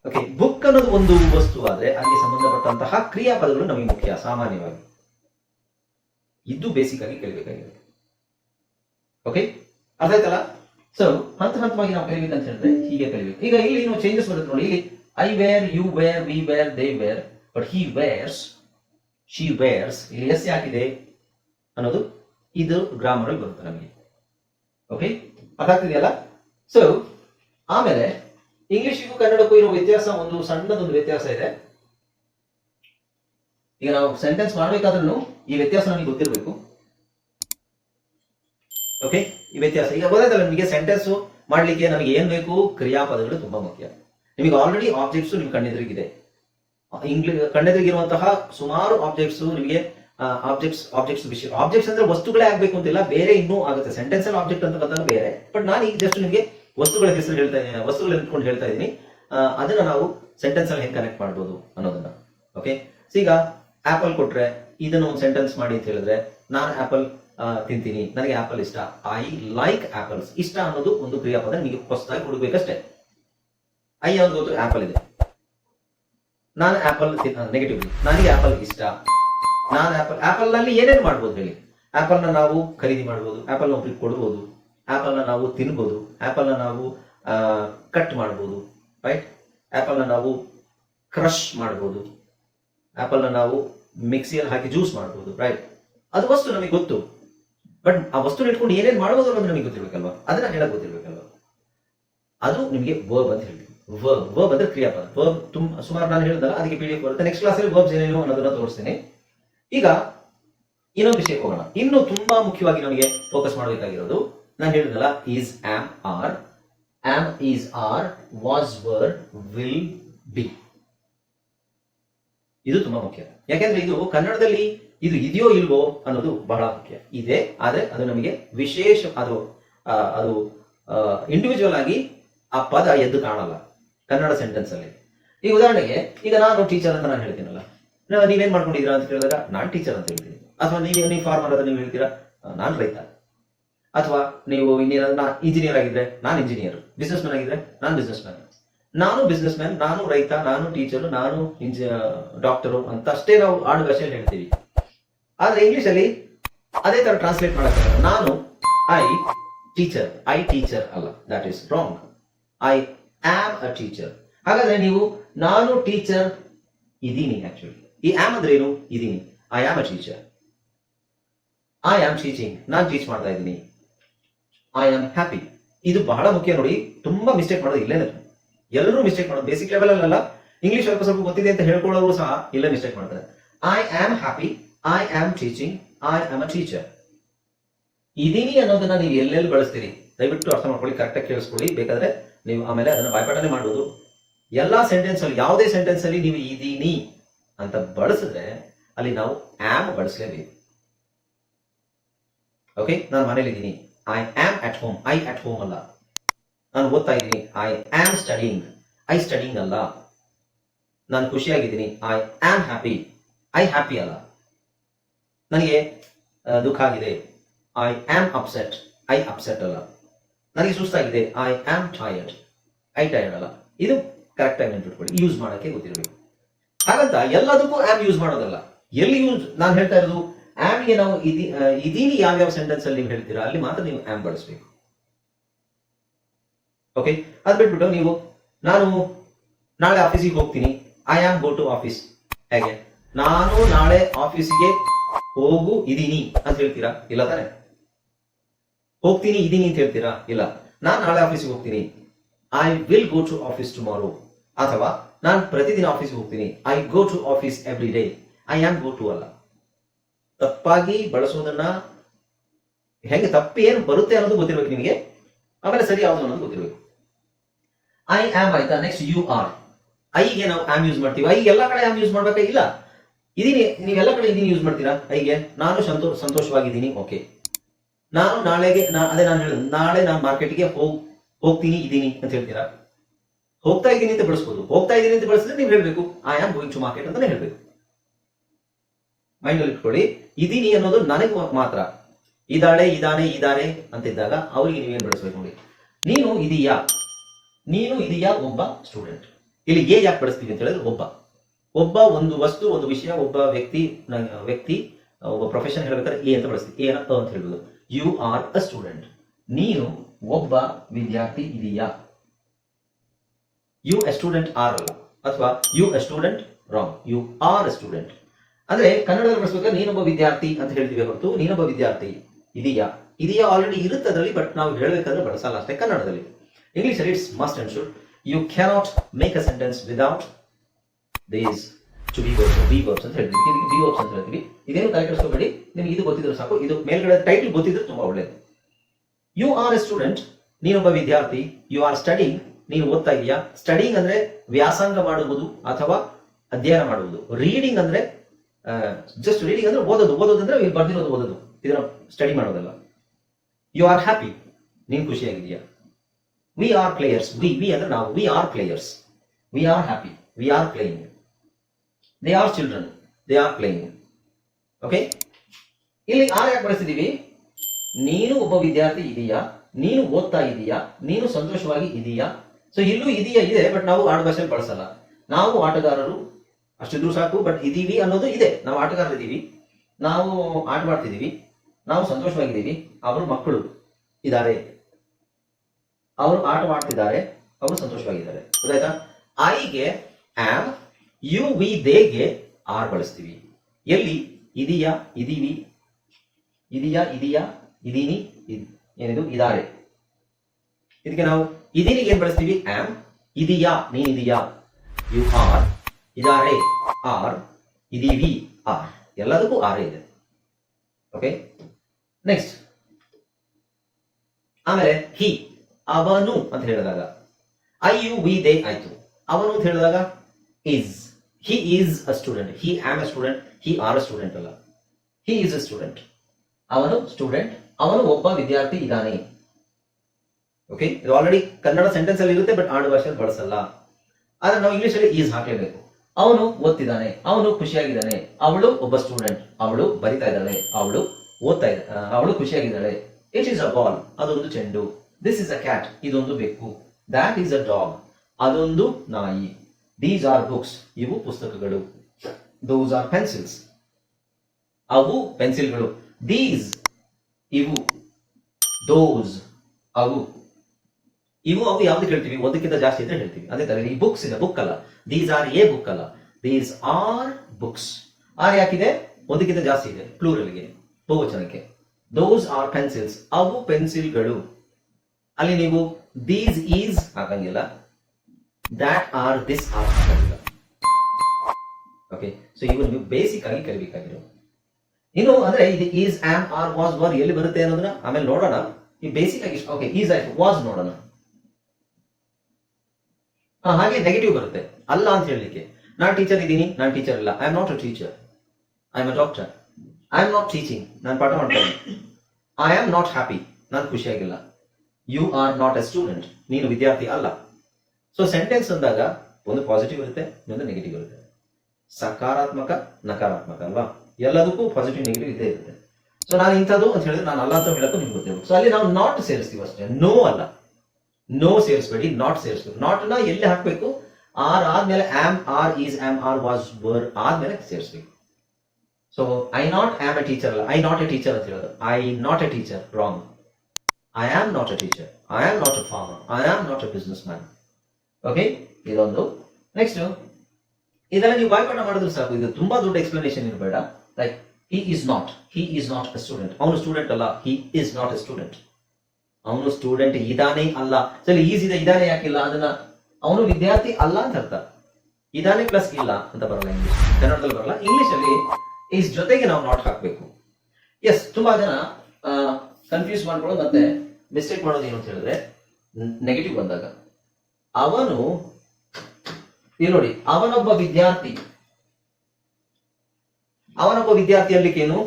ಓಕೆ ಬುಕ್ ಅನ್ನೋದು ಒಂದು ವಸ್ತು ಆದ್ರೆ ಅಲ್ಲಿ ಸಂಬಂಧಪಟ್ಟಂತಹ ಕ್ರಿಯಾಪದಗಳು ನಮಗೆ ಮುಖ್ಯ ಸಾಮಾನ್ಯವಾಗಿ. ಇದು ಬೇಸಿಕ್ ಆಗಿ ಕೇಳಬೇಕಾಗಿದೆ ಓಕೆ ಅರ್ಥ ಆಯ್ತಲ್ಲ ಸೊ ಹಂತ ಹಂತವಾಗಿ ನಾವು ಕಲಿಬೇಕು ಅಂತ ಹೇಳಿದ್ರೆ ಹೀಗೆ ಕಲಿಬೇಕು. ಈಗ ಇಲ್ಲಿ ನೀವು ಚೇಂಜಸ್ ಬರುತ್ತೆ ನೋಡಿ, ಇಲ್ಲಿ I wear you wear we wear they wear but he wears she wears ಇಲ್ಲಿ ಎಸ್ ಯಾಕಿದೆ ಅನ್ನೋದು ಇದು ಗ್ರಾಮರ್ ಬರುತ್ತೆ ನಮಗೆ. ಓಕೆ ಅರ್ಥ ಆಗ್ತಿದೆಯಲ್ಲ? ಸೊ ಆಮೇಲೆ ಇಂಗ್ಲಿಷಿಗೂ ಕನ್ನಡಕ್ಕೂ ಇರೋ ವ್ಯತ್ಯಾಸ, ಒಂದು ಸಣ್ಣದೊಂದು ವ್ಯತ್ಯಾಸ ಇದೆ. ಈಗ ನಾವು ಸೆಂಟೆನ್ಸ್ ಮಾಡಬೇಕಾದ್ರೂ ಈ ವ್ಯತ್ಯಾಸ ನಮಗೆ ಗೊತ್ತಿರಬೇಕು. ಓಕೆ ಈ ವ್ಯತ್ಯಾಸ. ಈಗ ಗೊತ್ತಾಯ್ತಲ್ಲ ನಿಮಗೆ? ಸೆಂಟೆನ್ಸ್ ಮಾಡ್ಲಿಕ್ಕೆ ನಮಗೆ ಏನ್ ಬೇಕು? ಕ್ರಿಯಾಪದಗಳು ತುಂಬಾ ಮುಖ್ಯ. ನಿಮಗೆ ಆಲ್ರೆಡಿ ಆಬ್ಜೆಕ್ಟ್ಸ್ ನಿಮ್ ಕಣ್ಣೆದುರಿಗಿದೆ ಇಂಗ್ಲಿಷ್ ಕಣ್ಣೆದುರಿಗಿರುವಂತಹ ಸುಮಾರು ಆಬ್ಜೆಕ್ಟ್ಸ್ ನಿಮಗೆ ಆಬ್ಜೆಕ್ಟ್ಸ್ ಆಬ್ಜೆಕ್ಟ್ಸ್ ವಿಷಯ ಆಬ್ಜೆಕ್ಟ್ಸ್ ಅಂದ್ರೆ ವಸ್ತುಗಳೇ ಆಗ್ಬೇಕು ಅಂತಿಲ್ಲ, ಬೇರೆ ಇನ್ನೂ ಆಗುತ್ತೆ. ಸೆಂಟೆನ್ಸ್ ಅಲ್ಲಿ ಆಬ್ಜೆಕ್ಟ್ ಅಂತ ಬಂದಾಗ ಬೇರೆ. ಬಟ್ ನಾನು ಈಗ ಜಸ್ಟ್ ನಿಮಗೆ ವಸ್ತುಗಳ ಹೆಸರು ಹೇಳ್ತಾ ಇದ್ದೀನಿ. ವಸ್ತುಗಳ ಇಟ್ಕೊಂಡು ಹೇಳ್ತಾ ಇದ್ದೀನಿ. ಅದನ್ನ ನಾವು ಸೆಂಟೆನ್ಸ್ ಅಲ್ಲಿ ಹೆಂಗ್ ಕನೆಕ್ಟ್ ಮಾಡ್ಬೋದು ಅನ್ನೋದನ್ನ. ಓಕೆ ಈಗ ಆಪಲ್ ಕೊಟ್ರೆ ಇದನ್ನ ಒಂದು ಸೆಂಟೆನ್ಸ್ ಮಾಡಿ ಅಂತ ಹೇಳಿದ್ರೆ, ನಾನು ಆಪಲ್ ತಿಂತೀನಿ. ನನಗೆ ಆಪಲ್ ಇಷ್ಟ. ಐ ಲೈಕ್ ಆಪಲ್ಸ್ ಇಷ್ಟ ಅನ್ನೋದು ಒಂದು ಕ್ರಿಯಾಪದ ನಿಮಗೆ ಹೊಸದಾಗಿ ಹುಡುಕ್ಬೇಕಷ್ಟೇ. ಐ ಒಂದು ಗೊತ್ತು? ಆಪಲ್ ಇದೆ. ನಾನು ಆಪಲ್ ನೆಗೆಟಿವ್ ನನಗೆ ಆಪಲ್ ಇಷ್ಟ. ನಾನು ಆಪಲ್ ಆಪಲ್ನಲ್ಲಿ ಏನೇನು ಮಾಡ್ಬೋದು ಹೇಳಿ? ಆಪಲ್ನ ನಾವು ಖರೀದಿ ಮಾಡ್ಬೋದು. ಆಪಲ್ನ ಒಬ್ರಿಗೆ ಕೊಡ್ಬೋದು. ಆಪಲ್ನ ನಾವು ತಿನ್ಬೋದು. ಆಪಲ್ನ ನಾವು ಕಟ್ ಮಾಡ್ಬೋದು. ರೈಟ್ ಆಪಲ್ನ ನಾವು ಕ್ರಶ್ ಮಾಡ್ಬೋದು. ಆಪಲ್ನ ನಾವು ಮಿಕ್ಸಿಯಲ್ಲಿ ಹಾಕಿ ಜ್ಯೂಸ್ ಮಾಡ್ಬೋದು. ರೈಟ್ ಅದು ವಸ್ತು ನಮಗೆ ಗೊತ್ತು. ಬಟ್ ಆ ವಸ್ತು ಇಟ್ಕೊಂಡು ಏನೇನ್ ಮಾಡ್ಬೋದು ಅನ್ನೋದು ನಮಗೆ ಗೊತ್ತಿರ್ಬೇಕಲ್ವಾ? ಅದನ್ನ ಹೇಳಕ್ ಗೊತ್ತಿರ್ಬೇಕಲ್ವಾ? ಅದು ನಿಮಗೆ ವರ್ಬ್ ಅಂತ ಹೇಳ್ತೀವಿ ವರ್ಬ್ ವರ್ಬ್ ಅಂದ್ರೆ ಕ್ರಿಯಾಪದ. ವರ್ಬ್ ತುಂಬ ಸುಮಾರು ನಾನು ಹೇಳಿದಲ್ಲ ಅದಕ್ಕೆ ಪಿ ಡಿ ಎಫ್ ಬರುತ್ತೆ ನೆಕ್ಸ್ಟ್ ಕ್ಲಾಸಲ್ಲಿ ವರ್ಬ್ಸ್ ಏನೇನು ಅನ್ನೋದನ್ನ ತೋರಿಸ್ತೇನೆ. ಈಗ ಇನ್ನೊಂದು ವಿಷಯಕ್ಕೆ ಹೋಗೋಣ. ಇನ್ನು ತುಂಬಾ ಮುಖ್ಯವಾಗಿ ನಮಗೆ ಫೋಕಸ್ ಮಾಡಬೇಕಾಗಿರೋದು, ನಾನು ಹೇಳಿದಲ್ಲ is am are am is are was word will be ಇದು ತುಂಬಾ ಮುಖ್ಯ. ಯಾಕೆಂದ್ರೆ ಇದು ಕನ್ನಡದಲ್ಲಿ ಇದು ಇದೆಯೋ ಇಲ್ವೋ ಅನ್ನೋದು ಬಹಳ ಮುಖ್ಯ. ಇದೆ, ಆದ್ರೆ ಅದು ನಮಗೆ ವಿಶೇಷ, ಅದು ಅದು ಇಂಡಿವಿಜುವಲ್ ಆಗಿ ಆ ಪದ ಎದ್ದು ಕಾಣಲ್ಲ. ಕನ್ನಡ ಸೆಂಟೆನ್ಸ್ ಅಲ್ಲಿ. ಈಗ ಉದಾಹರಣೆಗೆ, ಈಗ ನಾನು ಟೀಚರ್ ಅಂತ ನಾನು ಹೇಳ್ತೀನಲ್ಲ. ನೀವೇನ್ ಮಾಡ್ಕೊಂಡಿದ್ದೀರಾ ಅಂತ ಕೇಳಿದಾಗ, ನಾನ್ ಟೀಚರ್ ಅಂತ ಹೇಳ್ತೀನಿ. ಅಥವಾ ನೀವು ನೀವು ಫಾರ್ಮರ್ ಅಂತ ನೀವು ಹೇಳ್ತೀರಾ? ನಾನು ರೈತ. ಅಥವಾ ನೀವು ಇನ್ನೇನ ಇಂಜಿನಿಯರ್ ಆಗಿದ್ರೆ, ನಾನು ಇಂಜಿನಿಯರ್ ಬಿಸ್ನೆಸ್ ಮ್ಯಾನ್ ಆಗಿದ್ರೆ, ನಾನು ಬಿಸ್ನೆಸ್ ಮ್ಯಾನ್ ನಾನು ಬಿಸ್ನೆಸ್ ಮ್ಯಾನ್ ನಾನು ರೈತ, ನಾನು ಟೀಚರು ನಾನು ಇಂಜಿ ಡಾಕ್ಟರು ಅಂತ ಅಷ್ಟೇ ನಾವು ಆಡು ಭಾಷೆಯಲ್ಲಿ ಹೇಳ್ತೀವಿ. ಆದ್ರೆ ಇಂಗ್ಲಿಷ್ ಅಲ್ಲಿ ಅದೇ ತರ ಟ್ರಾನ್ಸ್ಲೇಟ್ ಮಾಡಕ್ಕೆ ನಾನು ಐ ಟೀಚರ್ ಐ ಟೀಚರ್ ಅಲ್ಲ. That is wrong I am a teacher ಹಾಗಾದ್ರೆ ನೀವು, ನಾನು ಟೀಚರ್ ಇದೀನಿ ಆಕ್ಚುಲಿ ಈ ಆಮ್ ಅಂದ್ರೆ ಏನು? ಇದೀನಿ. I am a teacher I am teaching ನಾನು ಟೀಚ್ ಮಾಡ್ತಾ ಇದ್ದೀನಿ. ಐ ಆಮ್ ಹ್ಯಾಪಿ ಇದು ಬಹಳ ಮುಖ್ಯ ನೋಡಿ. ತುಂಬಾ ಮಿಸ್ಟೇಕ್ ಮಾಡೋದು ಇಲ್ಲೇ ಎಲ್ಲರೂ ಮಿಸ್ಟೇಕ್ ಮಾಡೋದು. ಬೇಸಿಕ್ ಲೆವೆಲ್ ಅಲ್ಲ ಇಂಗ್ಲಿಷ್ ಸ್ವಲ್ಪ ಸ್ವಲ್ಪ ಗೊತ್ತಿದೆ ಅಂತ ಹೇಳ್ಕೊಳ್ಳೋರು ಸಹ ಇಲ್ಲೇ ಮಿಸ್ಟೇಕ್ ಮಾಡ್ತಾರೆ. I am happy I am teaching I am a teacher ಇದೀನಿ ಅನ್ನೋದನ್ನ ನೀವು ಎಲ್ಲೆಲ್ಲಿ ಬಳಸ್ತೀರಿ? ದಯವಿಟ್ಟು ಅರ್ಥ ಮಾಡ್ಕೊಳ್ಳಿ ಕರೆಕ್ಟಾಗಿ ಕೇಳಿಸ್ಕೊಳ್ಳಿ. ಬೇಕಾದ್ರೆ ನೀವು ಆಮೇಲೆ ಅದನ್ನ ಬಾಯ್ಪಾಠನೆ ಮಾಡ್ಬೋದು. ಎಲ್ಲಾ ಸೆಂಟೆನ್ಸ್ ಅಲ್ಲಿ, ಯಾವುದೇ ಸೆಂಟೆನ್ಸ್ ಅಲ್ಲಿ ನೀವು ಇದೀನಿ ಅಂತ ಬಳಸಿದ್ರೆ ಅಲ್ಲಿ ನಾವು ಆಮ್ ಬಳಸಲೇಬೇಕು. ಓಕೆ ನಾನು ಮನೇಲಿದ್ದೀನಿ I am at home I at home ಅಲ್ಲ. ನಾನು ಓದ್ತಾ ಇದ್ದೀನಿ I am studying I studying ಅಲ್ಲ. ನಾನು ಖುಷಿಯಾಗಿದ್ದೀನಿ. I am happy I happy ಅಲ್ಲ. ನನಗೆ ದುಃಖ ಆಗಿದೆ. I am upset I upset ಅಲ್ಲ. ನನಗೆ ಸುಸ್ತಾಗಿದೆ. I am tired I tired ಅಲ್ಲ. ಇದು ಕರೆಕ್ಟ್ ಆಗಿ ನೆನ್ಪಿಟ್ಕೊಳ್ಳಿ. ಯೂಸ್ ಮಾಡೋಕ್ಕೆ ಗೊತ್ತಿರಬೇಕು. ಹಾಗಂತ ಎಲ್ಲದಕ್ಕೂ ಆಮ್ ಯೂಸ್ ಮಾಡೋದಲ್ಲ. ಎಲ್ಲಿ ಯೂಸ್ ನಾನು ಹೇಳ್ತಾ ಇರೋದು ಆಮ್ಗೆ ನಾವು ಇದಿ ಯಾವ ಇದೀನಿ ಯಾವ್ಯಾವ ಸೆಂಟೆನ್ಸ್ ಅಲ್ಲಿ ನೀವು ಹೇಳ್ತೀರಾ, ಅಲ್ಲಿ ಮಾತ್ರ ನೀವು ಆಮ್ ಬಳಸಬೇಕು. ಓಕೆ ಅದ್ ಬಿಟ್ಬಿಟ್ಟು ನೀವು, ನಾನು ನಾಳೆ ಆಫೀಸಿಗೆ ಹೋಗ್ತೀನಿ. I am go to office ಹೇಗೆ? ನಾನು ನಾಳೆ ಆಫೀಸಿಗೆ ಹೋಗು, ಇದೀನಿ ಅಂತ ಹೇಳ್ತೀರಾ? ಇಲ್ಲ ತಾನೆ. ಹೋಗ್ತೀನಿ, ಇದೀನಿ ಅಂತ ಹೇಳ್ತೀರಾ? ಇಲ್ಲ. ನಾನು ನಾಳೆ ಆಫೀಸಿಗೆ ಹೋಗ್ತೀನಿ. I will go to office tomorrow ಅಥವಾ ನಾನು ಪ್ರತಿದಿನ ಆಫೀಸ್ಗೆ ಹೋಗ್ತೀನಿ. I go to office every day I am go to ಅಲ್ಲ. ತಪ್ಪಾಗಿ ಬಳಸೋದನ್ನ ಹೆಂಗೆ ತಪ್ಪು ಏನು ಬರುತ್ತೆ ಅನ್ನೋದು ಗೊತ್ತಿರ್ಬೇಕು ನಿಮಗೆ? ಆಮೇಲೆ ಸರಿ ಯಾವುದು ಅನ್ನೋದು ಗೊತ್ತಿರ್ಬೇಕು. ಐ ಆಮ್ ಆಯ್ತಾ ನೆಕ್ಸ್ಟ್ ಯು ಆರ್ ಐಗೆ ನಾವು ಆಮ್ ಯೂಸ್ ಮಾಡ್ತೀವಿ. ಐ ಎಲ್ಲ ಕಡೆ ಆಮ್ ಯೂಸ್ ಮಾಡ್ಬೇಕಾ? ಇಲ್ಲ. ಇದೀನಿ, ನೀವೆಲ್ಲ ಕಡೆ ಇದೀನಿ ಯೂಸ್ ಮಾಡ್ತೀರಾ? ಹೈಗೆ, ನಾನು ಸಂತೋ, ಸಂತೋಷವಾಗಿದ್ದೀನಿ ಓಕೆ ನಾನು ನಾಳೆಗೆ, ನಾ- ಅದೇ ನಾನು ಹೇಳಿದ ನಾಳೆ ನಾನು ಮಾರ್ಕೆಟ್ಗೆ ಹೋಗ್, ಹೋಗ್ತೀನಿ ಇದ್ದೀನಿ ಅಂತ ಹೇಳ್ತೀರಾ? ಹೋಗ್ತಾ ಇದ್ದೀನಿ ಅಂತ ಬಳಸ್ಬೋದು. ಹೋಗ್ತಾ ಇದ್ದೀನಿ ಅಂತ ಬಳಸಿದ್ರೆ ನೀವು ಹೇಳ್ಬೇಕು I am going to market ಅಂತಾನೆ ಹೇಳ್ಬೇಕು. ಮೈಂಡ್ ಅಲ್ಲಿ ಇಟ್ಕೊಳ್ಳಿ, ಇದೀನಿ ಅನ್ನೋದು ನನಗೆ ಮಾತ್ರ. ಇದಾಳೆ, ಇದಾನೆ ಇದಾನೆ ಅಂತಿದ್ದಾಗ ಅವರಿಗೆ ನೀವೇನು ಬಳಸ್ಬೇಕು ನೋಡಿ. ನೀನು ಇದೀಯಾ? ನೀನು ಇದೀಯಾ ಒಬ್ಬ ಸ್ಟೂಡೆಂಟ್ ಇಲ್ಲಿ ಏ ಯಾಕೆ ಬಳಸ್ತೀವಿ ಅಂತ ಹೇಳಿದ್ರೆ ಒಬ್ಬ. ಒಬ್ಬ ಒಂದು ವಸ್ತು, ಒಂದು ವಿಷಯ, ಒಬ್ಬ ವ್ಯಕ್ತಿ ವ್ಯಕ್ತಿ ಒಬ್ಬ ಪ್ರೊಫೆಷನ್ ಹೇಳ್ಬೇಕಾದ್ರೆ ಎ ಅಂತ ಬಳಸ್ತೀವಿ. ಎ ಅಂತ ಹೇಳ್ಬೋದು. ಯು ಆರ್ ಅ ಸ್ಟೂಡೆಂಟ್ ನೀನು ಒಬ್ಬ ವಿದ್ಯಾರ್ಥಿ ಇದೆಯಾ? ಯು ಎ ಸ್ಟೂಡೆಂಟ್ ಆರ್ ಅಲ್ಲ ಅಥವಾ you a student wrong you are a student ಅಂದ್ರೆ ಕನ್ನಡದಲ್ಲಿ ಬಳಸ್ಬೇಕಾದ್ರೆ ನೀನೊಬ್ಬ ವಿದ್ಯಾರ್ಥಿ ಅಂತ ಹೇಳ್ತೀವಿ ಹೊರತು, ನೀನೊಬ್ಬ ವಿದ್ಯಾರ್ಥಿ ಇದೆಯಾ? ಇದೆಯಾ ಆಲ್ರೆಡಿ ಇರುತ್ತೆ ಅದರಲ್ಲಿ ಬಟ್ ನಾವು ಹೇಳಬೇಕಾದ್ರೆ ಬಳಸಲ್ಲ ಅಷ್ಟೇ ಕನ್ನಡದಲ್ಲಿ. ಇಂಗ್ಲಿಷ್ ಅಲ್ಲಿ it's must and should you cannot make a sentence without these two be verbs be ಅಂತ ಹೇಳ್ತೀವಿ. ಇದಕ್ಕೆ ಬಿ ವರ್ಬ್ಸ್ ಅಂತ ಹೇಳ್ತೀವಿ. ಇದೇನು ತಲೆ ನಿಮಗೆ ಇದು ಗೊತ್ತಿದ್ರೆ ಸಾಕು. ಇದು ಮೇಲ್ಗಡೆ ಟೈಟಲ್ ಗೊತ್ತಿದ್ರೆ ತುಂಬಾ ಒಳ್ಳೇದು. ಯು ಆರ್ ಎ ಸ್ಟೂಡೆಂಟ್ ನೀನೊಬ್ಬ ವಿದ್ಯಾರ್ಥಿ ಯು ಆರ್ ಸ್ಟಡಿಂಗ್ ನೀನು ಓದ್ತಾ ಇದೆಯಾ? ಸ್ಟಡಿಂಗ್ ಅಂದ್ರೆ ವ್ಯಾಸಂಗ ಮಾಡುವುದು ಅಥವಾ ಅಧ್ಯಯನ ಮಾಡುವುದು. ರೀಡಿಂಗ್ ಅಂದ್ರೆ ಜಸ್ಟ್ ರೀಡಿಂಗ್ ಅಂದ್ರೆ ಓದೋದು. ಓದೋದು ಅಂದ್ರೆ ಬರ್ದಿರೋದು ಓದೋದು. ಇದನ್ನ ಸ್ಟಡಿ ಮಾಡೋದಲ್ಲ. ಯು ಆರ್ ಹ್ಯಾಪಿ ನೀನು ಖುಷಿಯಾಗಿದೆಯಾ we are players we we ಅಂದ್ರೆ ನಾವು. We are players we are happy we are playing they are children they are playing okay ಇಲ್ಲಿ ಆರ್ ಯಾಕೆ ಬಳಸಿದೀವಿ ನೀನು ಒಬ್ಬ ವಿದ್ಯಾರ್ಥಿ ಇದೆಯಾ? ನೀನು ಓದ್ತಾ ಇದೀಯಾ? ನೀನು ಸಂತೋಷವಾಗಿ ಇದೀಯಾ? ಸೊ ಇಲ್ಲೂ ಇದೆಯಾ ಇದೆ ಬಟ್ ನಾವು ಆಡು ಭಾಷೆಯಲ್ಲಿ ಬಳಸಲ್ಲ. ನಾವು ಆಟಗಾರರು ಅಷ್ಟಿದ್ರು ಸಾಕು ಬಟ್ ಇದೀವಿ ಅನ್ನೋದು ಇದೆ. ನಾವು ಆಟಗಾರರು ಇದೀವಿ. ನಾವು ಆಟ ಮಾಡ್ತಿದ್ದೀವಿ ನಾವು ಸಂತೋಷವಾಗಿದ್ದೀವಿ ಅವರು ಮಕ್ಕಳು ಇದ್ದಾರೆ. ಅವರು ಆಟ ಮಾಡ್ತಿದ್ದಾರೆ ಅವರು ಸಂತೋಷವಾಗಿದ್ದಾರೆ. ಗೊತ್ತಾಯ್ತಾ? ಐಗೆ ಆಮ್ ಯು ವಿ ದೇಗೆ ಆರ್ ಬಳಸ್ತೀವಿ. ಎಲ್ಲಿ? ಇದೀಯಾ ಇದೀವಿ ಇದೀಯಾ ಇದೀಯಾ, ಇದೀನಿ, ಇದ್- ಏನಿದು? ಇದಾರೆ. ಇದಕ್ಕೆ ನಾವು ಇದೀನಿ ಏನ್ ಬಳಸ್ತೀವಿ? ಆಮ್. ಇದೀಯ, ನೀನ್ ಇದೀಯಾ. You are. ಇದಾರೆ. ಆರ್. ಇದೀವಿ, ಆರ್. ಎಲ್ಲದಕ್ಕೂ ಆರ್ ಇದೆ. ಓಕೆ? ನೆಕ್ಸ್ಟ್. ಆಮೇಲೆ ಹಿ, ಅವನು ಅಂತ ಹೇಳಿದಾಗ. ಐ ಯು ವಿ ದೇ ಆಯ್ತು. ಅವನು ಅಂತ ಹೇಳಿದಾಗ is he is a student he am a student he are a student ಅಲ್ಲ. ಹಿ ಈಸ್ ಅ ಸ್ಟೂಡೆಂಟ್ ಅವನು ಸ್ಟೂಡೆಂಟ್ ಅವನು ಒಬ್ಬ ವಿದ್ಯಾರ್ಥಿ ಇದ್ದಾನೆ. ಓಕೆ ಇದು ಆಲ್ರೆಡಿ ಕನ್ನಡ ಸೆಂಟೆನ್ಸ್ ಅಲ್ಲಿ ಇರುತ್ತೆ ಬಟ್ ಆಡು ಭಾಷೆಯಲ್ಲಿ ಬಳಸಲ್ಲ. ಆದ್ರೆ ನಾವು ಇಂಗ್ಲಿಷ್ ಅಲ್ಲಿ ಈಸ್ ಹಾಕಲೇಬೇಕು. ಅವನು ಓದ್ತಿದ್ದಾನೆ, ಅವನು ಖುಷಿಯಾಗಿದ್ದಾನೆ. ಅವಳು ಒಬ್ಬ ಸ್ಟೂಡೆಂಟ್ ಅವಳು ಬರಿತಾ ಇದ್ದಾಳೆ. ಅವಳು ಓದ್ತಾ ಇದ್ದ ಅವಳು ಖುಷಿಯಾಗಿದ್ದಾಳೆ. ಇಟ್ ಈಸ್ ಅ ಬಾಲ್ ಅದೊಂದು ಚೆಂಡು. ದಿಸ್ ಇಸ್ ಅ ಕ್ಯಾಟ್ ಇದೊಂದು ಬೆಕ್ಕು. ದ್ಯಾಟ್ ಈಸ್ ಅ ಡಾಗ್ ಅದೊಂದು ನಾಯಿ. ದೀಸ್ ಆರ್ ಬುಕ್ಸ್ ಇವು ಪುಸ್ತಕಗಳು. ದೋಸ್ ಆರ್ ಪೆನ್ಸಿಲ್ಸ್ ಅವು ಪೆನ್ಸಿಲ್ಗಳು. ದೀಸ್ ಇವು. ದೋಸ್ ಅವು. ಇವು, ಅವು ಯಾವ್ದು ಹೇಳ್ತೀವಿ ಒಂದಕ್ಕಿಂತ ಜಾಸ್ತಿ ಅಂತ ಹೇಳ್ತೀವಿ. ಅದೇ ತರ ಈ ಬುಕ್ಸ್ ಇದೆ. ಬುಕ್ ಅಲ್ಲ. ದೀಸ್ ಆರ್ ಎ ಬುಕ್ ಅಲ್ಲ. ದೀಸ್ ಆರ್ ಬುಕ್ಸ್ ಆರ್ ಯಾಕಿದೆ? ಒಂದಕ್ಕಿಂತ ಜಾಸ್ತಿ ಇದೆ. ಪ್ಲೂರಲ್ಗೆ ಬಹುವಚನಕ್ಕೆ. ದೋಸ್ ಆರ್ ಪೆನ್ಸಿಲ್ಸ್ ಅವು ಪೆನ್ಸಿಲ್ಗಳು ಅಲ್ಲಿ ನೀವು these is ಹಾಕಂಗಿಲ್ಲ. That are this are okay so ಇವು ನೀವು ಬೇಸಿಕ್ ಆಗಿ ಕಲಿಬೇಕಾಗಿರೋ. ಇನ್ನು ಅಂದ್ರೆ ಇದು is am are was were ಎಲ್ಲಿ ಬರುತ್ತೆ ಅನ್ನೋದನ್ನ ಆಮೇಲೆ ನೋಡೋಣ. ಈ ಬೇಸಿಕ್ ಆಗಿ ಓಕೆ ಈಸ್ ಆಯ್ತು ವಾಸ್ ನೋಡೋಣ. ಹಾಗೆ ನೆಗೆಟಿವ್ ಬರುತ್ತೆ. ಅಲ್ಲ ಅಂತ ಹೇಳಲಿಕ್ಕೆ. ನಾನು ಟೀಚರ್ ಇದ್ದೀನಿ, ನಾನು ಟೀಚರ್ ಇಲ್ಲ. I am not a teacher I am a doctor I am not teaching ನಾನು ಪಾಠ ಮಾಡ್ತೇನೆ. ಐ ಆಮ್ ನಾಟ್ ಹ್ಯಾಪಿ ನಾನು ಖುಷಿಯಾಗಿಲ್ಲ. You are not a student ನೀನು ವಿದ್ಯಾರ್ಥಿ ಅಲ್ಲ. ಸೊ ಸೆಂಟೆನ್ಸ್ ಅಂದಾಗ ಒಂದು ಪಾಸಿಟಿವ್ ಇರುತ್ತೆ, ಇನ್ನೊಂದು ನೆಗೆಟಿವ್ ಇರುತ್ತೆ. ಸಕಾರಾತ್ಮಕ, ನಕಾರಾತ್ಮಕ ಅಲ್ವಾ? ಎಲ್ಲದಕ್ಕೂ ಪಾಸಿಟಿವ್ ನೆಗೆಟಿವ್ ಇದೇ ಇರುತ್ತೆ. ಸೊ ನಾನು ಇಂಥದ್ದು ಅಂತ ಹೇಳಿದ್ರೆ ನಾನು ಅಲ್ಲ ಅಂತ ಹೇಳಕ್ಕೂ ನಿಮ್ಗೆ ಗೊತ್ತಿರಬೇಕು ಸೊ ಅಲ್ಲಿ ನಾವು ನಾಟ್ ಸೇರಿಸ್ತೀವಿ ಅಷ್ಟೇ. ನೋ ಅಲ್ಲ. ನೋ ಸೇರಿಸ್ಬೇಡಿ ನಾಟ್ ಸೇರಿಸ್ಬೇಕು. ನಾಟ್ನ ಎಲ್ಲಿ ಹಾಕ್ಬೇಕು? ಆರ್ ಆದ್ಮೇಲೆ am are is am are was ಬರ್ ಆದ್ಮೇಲೆ ಸೇರಿಸ್ಬೇಕು. So I not am a teacher ಅಲ್ಲ. ಐ ನಾಟ್ ಎ ಟೀಚರ್ ಅಂತ ಹೇಳೋದು. I not a teacher wrong I am not a teacher I am not a farmer I am not a business man okay ಇದೊಂದು. Next ಇದೆಲ್ಲ ನೀವು ಬಾಯ್ಪಾಠ ಮಾಡಿದ್ರೆ ಸಾಕು. ಇದು ತುಂಬಾ ದೊಡ್ಡ explanation ಇರಬೇಡ like he is not he is not a student ಅವನು ಸ್ಟೂಡೆಂಟ್ ಅಲ್ಲ. He is not a student ಅವನು ಸ್ಟೂಡೆಂಟ್ ಇದಾನೆ ಅಲ್ಲ. ಸರಿ ಈಸ್ ಇದೆ ಇದಾನೆ ಯಾಕಿಲ್ಲ ಅದನ್ನ ಅವನು ವಿದ್ಯಾರ್ಥಿ ಅಲ್ಲ ಅಂತ ಅರ್ಥ. ಇದಾನೆ ಪ್ಲಸ್ ಇಲ್ಲ ಅಂತ ಬರಲ್ಲ ಇಂಗ್ಲಿಷ್ ಕನ್ನಡದಲ್ಲಿ ಬರಲ್ಲ. ಇಂಗ್ಲಿಷ್ ಅಲ್ಲಿ ಈಸ್ ಜೊತೆಗೆ ನಾವು ನಾಟ್ ಹಾಕ್ಬೇಕು. ಎಸ್ ತುಂಬಾ ಜನ ಕನ್ಫ್ಯೂಸ್ ಮಾಡ್ಕೊಳ್ಳೋದು ಮತ್ತೆ ಮಿಸ್ಟೇಕ್ ಮಾಡೋದು ಏನು ಅಂತ ಹೇಳಿದ್ರೆ ನೆಗೆಟಿವ್ ಬಂದಾಗ. ಅವನು ಇಲ್ಲಿ ನೋಡಿ, ಅವನೊಬ್ಬ ವಿದ್ಯಾರ್ಥಿ. ಅವನೊಬ್ಬ ವಿದ್ಯಾರ್ಥಿ ಅಲ್ಲಿಕ್ಕೇನು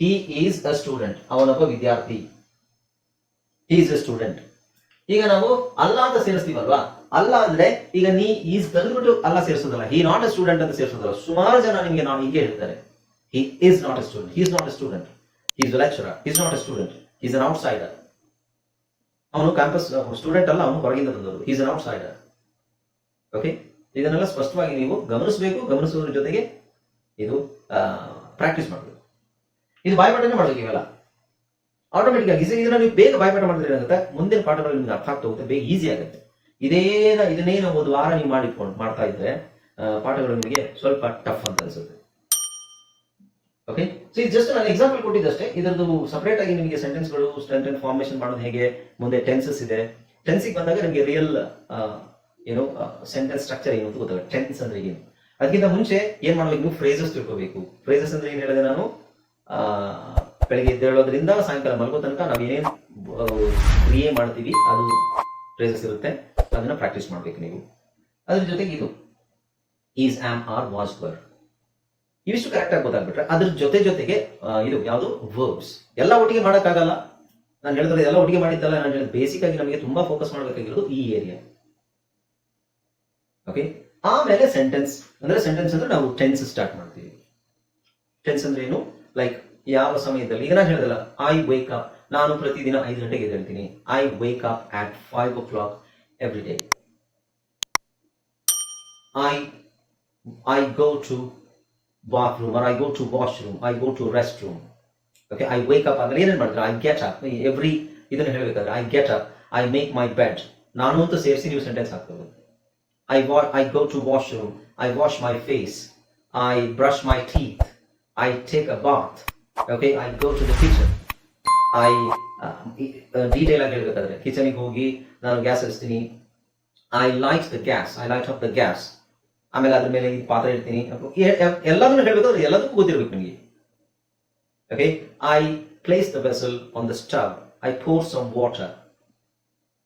ಹಿ ಈಸ್ ಅ ಸ್ಟೂಡೆಂಟ್ ಅವನೊಬ್ಬ ವಿದ್ಯಾರ್ಥಿ. ಹಿ ಈಸ್ ಅ ಸ್ಟೂಡೆಂಟ್ ಈಗ ನಾವು ಅಲ್ಲ ಅಂತ ಸೇರಿಸ್ತೀವಲ್ವಾ? ಅಲ್ಲ ಅಂದ್ರೆ, ಈಗ ನೀ ಈಸ್ ತಂದ್ಬಿಟ್ಟು ಅಲ್ಲ ಸೇರಿಸೋದಲ್ಲ. ಹಿ ನಾಟ್ ಅ ಸ್ಟೂಡೆಂಟ್ ಅಂತ ಸೇರಿಸೋದಲ್ಲ. ಸುಮಾರು ಜನ ನಿಮಗೆ ನಾವು ಹೀಗೆ ಹೇಳ್ತಾರೆ. He is not a student he is not a student he is lecturer he not a student he is an outsider campus student ಅಲ್ಲ, ಅವನು ಹೊರಗಿಂದ ಬಂದವರು is an out cider okay ಇದನ್ನೆಲ್ಲ ಸ್ಪಷ್ಟವಾಗಿ ನೀವು ಗಮನಿಸಬೇಕು, ಗಮನಿಸುವುದ್ರ ಜೊತೆಗೆ ಇದು ಪ್ರಾಕ್ಟೀಸ್ ಮಾಡಬೇಕು. ಇದು ಬಾಯ್ಪಾಠನೇ ಮಾಡಬೇಕು ಇವೆಲ್ಲ ಆಟೋಮೆಟಿಕ್ ಆಗಿ ಇದು- ಇದನ್ನ ನೀವು ಬೇಗ ಬಾಯ್ಪಾಠ ಮಾಡಿದ್ರೆ ಏನಾಗುತ್ತೆ? ಮುಂದಿನ ಪಾಠಗಳು ನಿಮ್ಗೆ ಅರ್ಥ ಆಗ್ತಾ ಹೋಗುತ್ತೆ, ಬೇಗ ಈಸಿ ಆಗುತ್ತೆ. ಇದೇ ಇದನ್ನೇ ಒಂದು ವಾರ ನೀವು ಮಾಡಿಟ್ಕೊಂಡು ಮಾಡ್ತಾ ಇದ್ರೆ ಪಾಠಗಳು ನಿಮಗೆ ಸ್ವಲ್ಪ ಟಫ್ ಅಂತ ಅನ್ಸುತ್ತೆ. ಓಕೆ ಸೊ ಇದು ಜಸ್ಟ್ ನಾನು ಎಕ್ಸಾಂಪಲ್ ಕೊಟ್ಟಿದ್ದಷ್ಟೇ. ಇದರದ್ದು ಸಪರೇಟ್ ಆಗಿ ನಿಮಗೆ ಸೆಂಟೆನ್ಸ್ಗಳು ಅಂಡ್ ಫಾರ್ಮೇಶನ್ ಮಾಡೋದು ಹೇಗೆ, ಮುಂದೆ ಟೆನ್ಸಸ್ ಇದೆ. ಟೆನ್ಸಿಗೆ ಬಂದಾಗ ನಿಮಗೆ ರಿಯಲ್ ಏನು ಸೆಂಟೆನ್ಸ್ ಸ್ಟ್ರಕ್ಚರ್ ಏನು ಅಂತ ಗೊತ್ತಾಗುತ್ತೆ. ಟೆನ್ಸ್ ಅಂದ್ರೆ ಏನು? ಅದಕ್ಕಿಂತ ಮುಂಚೆ ಏನ್ ಮಾಡ್ಬೇಕು? ನೀವು ಫ್ರೇಸಸ್ ತಿಳ್ಕೋಬೇಕು. ಫ್ರೇಸಸ್ ಅಂದ್ರೆ ಏನ್ ಹೇಳಿದೆ ನಾನು? ಬೆಳಿಗ್ಗೆ ಎದ್ದೇಳೋದ್ರಿಂದ ಸಾಯಂಕಾಲ ಮಲಗೋ ತನಕ ನಾವು ಏನೇನು ಕ್ರಿಯೆ ಮಾಡ್ತೀವಿ, ಅದು ಫ್ರೇಸಸ್ ಇರುತ್ತೆ. ಅದನ್ನ ಪ್ರಾಕ್ಟೀಸ್ ಮಾಡ್ಬೇಕು ನೀವು. ಅದ್ರ ಜೊತೆಗೆ ಇದು. Is am are was were ಇವಿಷ್ಟು ಕರೆಕ್ಟ್ ಆಗಿ ಗೊತ್ತಾಗ್ಬಿಟ್ರೆ ಅದ್ರ ಜೊತೆ ಜೊತೆಗೆ ಇದು ಯಾವುದು? ವರ್ಬ್ಸ್ ಎಲ್ಲ ಒಟ್ಟಿಗೆ ಮಾಡೋಕ್ಕಾಗಲ್ಲ. ನಾನು ಹೇಳಿದ್ರೆ ಎಲ್ಲ ಒಟ್ಟಿಗೆ ಮಾಡಿದ್ದಲ್ಲ, ನಾನು ಹೇಳಿದ್ರೆ ಬೇಸಿಕ್ ಆಗಿ ನಮಗೆ ತುಂಬಾ ಫೋಕಸ್ ಮಾಡಬೇಕಾಗಿರೋದು ಈ ಏರಿಯಾ ಓಕೆ ಆಮೇಲೆ ಸೆಂಟೆನ್ಸ್ ಅಂದ್ರೆ ಸೆಂಟೆನ್ಸ್ ಅಂದ್ರೆ ನಾವು ಟೆನ್ಸ್ ಸ್ಟಾರ್ಟ್ ಮಾಡ್ತೀವಿ. ಟೆನ್ಸ್ ಅಂದ್ರೆ ಏನು? ಲೈಕ್ ಯಾವ ಸಮಯದಲ್ಲಿ? ಈಗ ನಾನು ಹೇಳಿದಲ್ಲ ಐ ವೇಕ್ ಅಪ್ ನಾನು ಪ್ರತಿದಿನ ಐದು ಗಂಟೆಗೆ ಎದ್ದೇಳ್ತೀನಿ. I wake up at five o'clock every day I I go to bathroom or I go to washroom, I go to restroom. Okay, I wake up ಅಂದ್ರೆ ಏನೇನ್ ಮಾಡ್ತಾರೆ ಐ ಗೆಟ್ ಅಪ್ ಎವ್ರಿ ಇದನ್ನ ಹೇಳ್ಬೇಕಾದ್ರೆ I get up I make my bed ನಾನು ಅಂತ ಸೇರಿಸಿ ನೀವು sentence ಹಾಕ್ಬೋದು ಐ ವಾ I go to washroom I wash my face I brush my teeth I take a bath okay I go to the kitchen I detail ಆಗಿ ಹೇಳ್ಬೇಕಾದ್ರೆ ಕಿಚನಿಗೆ ಹೋಗಿ ನಾನು ಗ್ಯಾಸ್ ಹಚ್ತೀನಿ I light the gas I light off the gas ಆಮೇಲೆ ಅದ್ರ ಮೇಲೆ ಈ ಪಾತ್ರ ಇಡ್ತೀನಿ. ಎಲ್ಲದನ್ನು ಹೇಳ್ಬೇಕಾದ್ರೆ ಎಲ್ಲದಕ್ಕೂ ಗೊತ್ತಿರ್ಬೇಕು ನಿಮಗೆ. Okay I place the vessel on the stove I pour some water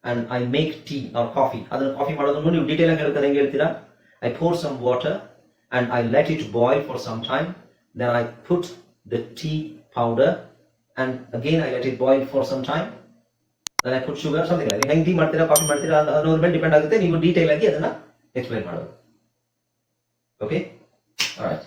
and I make tea or coffee ಅದನ್ನ ಕಾಫಿ ಮಾಡೋದನ್ನು ನೀವು ಡೀಟೇಲ್ ಆಗಿ ಹೇಳ್ತಾರೆ, ಹೆಂಗೆ ಹೇಳ್ತೀರಾ? I pour some water and I let it boil for some time then I put the tea powder and again I let it boil for some time then I put sugar something ಹೆಂಗೆ tea ಮಾಡ್ತೀರಾ coffee ಮಾಡ್ತೀರಾ ಅನ್ನೋ- ಅನ್ನೋದ್ರ ಮೇಲೆ depend ಆಗುತ್ತೆ. ನೀವು detail ಆಗಿ ಅದನ್ನ ಎಕ್ಸ್ಪ್ಲೈನ್ ಮಾಡೋದು. Okay? All right.